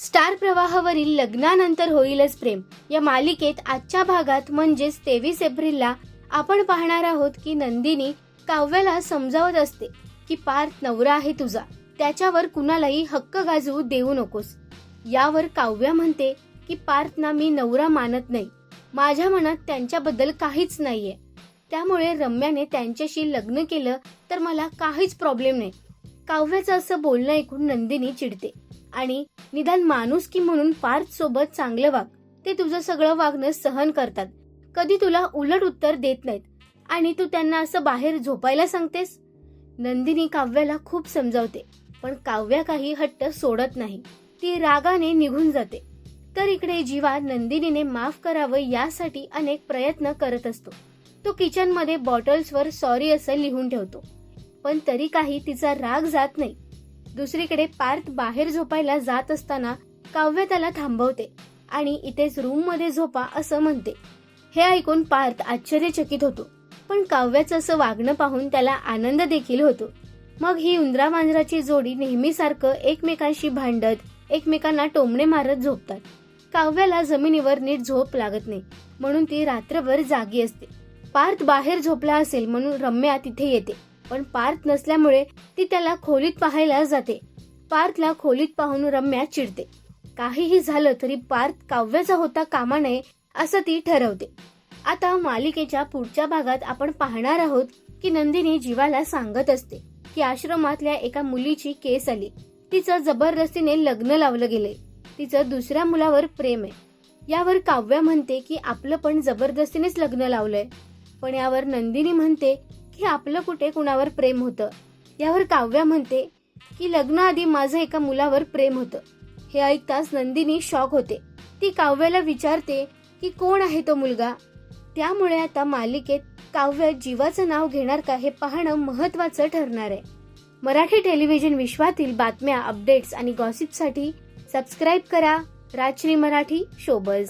Star प्रवाहावरील लग्नानंतर होईलच प्रेम. या मालिकेत आजच्या भागात म्हणजेच तेवीस एप्रिलला आपण पाहणार आहोत की नंदिनी काव्याला समजावत असते की पार्थ नवरा आहे तुझा. त्याच्यावर कुणालाही हक्क गाजवू देऊ नकोस. यावर काव्या म्हणते की पार्थना मी नवरा मानत नाही. माझ्या मनात त्यांच्याबद्दल काहीच नाहीये. त्यामुळे रम्याने त्यांच्याशी लग्न केलं तर मला काहीच प्रॉब्लेम नाही. काव्याचं असं बोलणं ऐकून नंदिनी चिडते. आणि निदान माणूस की म्हणून पार्थ सोबत चांगलं वाग. ते तुझं सगळं वागणं सहन करतात. कधी तुला उलट उत्तर देत नाहीत. आणि तू त्यांना असं बाहेर झोपायला सांगतेस? नंदिनी काव्याला खूप समजावते. पण काव्या काही हट्ट सोडत नाही. ती रागाने निघून जाते. तर इकडे जीवा नंदिनीने माफ करावं यासाठी अनेक प्रयत्न करत असतो. तो किचनमध्ये बॉटल्सवर सॉरी असं लिहून ठेवतो. पण तरी काही तिचा राग जात नाही. दुसरीकडे पार्थ बाहेर झोपायला जात असताना काव्य त्याला थांबवते आणि इथेच रूममध्ये झोपा असं म्हणते. हे ऐकून पार्थ आश्चर्यचकित होतो. पण काव्याचं असं वागणं पाहून त्याला आनंद देखील होतो. मग ही उंदरा मांजराची जोडी नेहमीसारखं एकमेकांशी भांडत एकमेकांना टोमणे मारत झोपतात. काव्याला जमिनीवर नीट झोप लागत नाही म्हणून ती रात्रभर जागी असते. पार्थ बाहेर झोपला असेल म्हणून रम्या तिथे येते. पण पार्थ नसल्यामुळे ती त्याला खोलीत पाहायला जाते. पार्थला खोलीत पाहून रम्या चिडते. काहीही झालं तरी पार्थ काव्याचा होता कामा नये असं ती ठरवते. आता मालिकेच्या पुढच्या भागात आपण पाहणार आहोत की नंदिनी जीवाला सांगत असते की आश्रमातल्या एका मुलीची केस आली. तिचं जबरदस्तीने लग्न लावलं गेले तिचं दुसऱ्या मुलावर प्रेम आहे. यावर काव्या म्हणते की आपलं पण जबरदस्तीनेच लग्न लावलंय. पण यावर नंदिनी म्हणते की आपलं कुठे कुणावर प्रेम होतं? यावर काव्या म्हणते की लग्नाआधी माझं एका मुलावर प्रेम होतं. हे ऐकताच नंदिनी शॉक होते. ती काव्याला विचारते की कोण आहे तो मुलगा? त्यामुळे आता मालिकेत काव्य जीवाचं नाव घेणार का हे पाहणं महत्वाचं ठरणार आहे. मराठी टेलिव्हिजन विश्वातील बातम्या अपडेट्स आणि गॉसिपसाठी सबस्क्राईब करा. राजश्री मराठी शोबज.